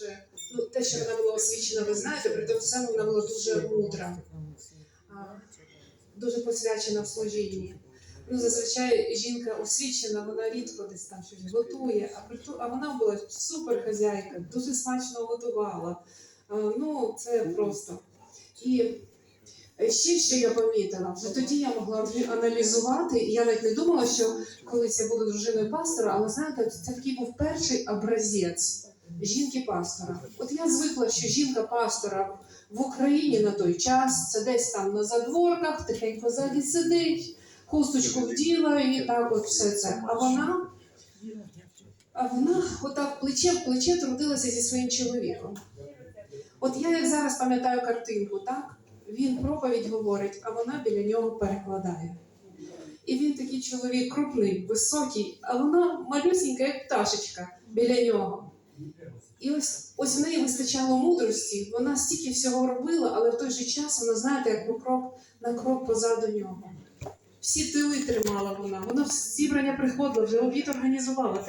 Дуже, ну, те, що вона була освічена, ви знаєте, при тому самому вона була дуже мудра, дуже посвячена в служінні. Ну, зазвичай жінка освічена, вона рідко десь там щось готує, а, при а вона була супер хазяйка, дуже смачно готувала. Ну, це просто. І ще що я помітила, вже тоді я могла аналізувати, і я навіть не думала, що колись я буду дружиною пастора, але знаєте, це такий був перший образець жінки-пастора. От я звикла, що жінка-пастора в Україні на той час це десь там на задворках, тихенько ззаді сидить, хусточку вділа і так от все це. А вона, а вона отак плече в плече трудилася зі своїм чоловіком. От я як зараз пам'ятаю картинку, так? Він проповідь говорить, а вона біля нього перекладає. І він такий чоловік крупний, високий, а вона малюсінька, як пташечка біля нього. І ось ось в неї вистачало мудрості, вона стільки всього робила, але в той же час вона, знаєте, як крок на крок позаду нього. Всі тили тримала вона, вона в зібрання приходила, вже обід організувала.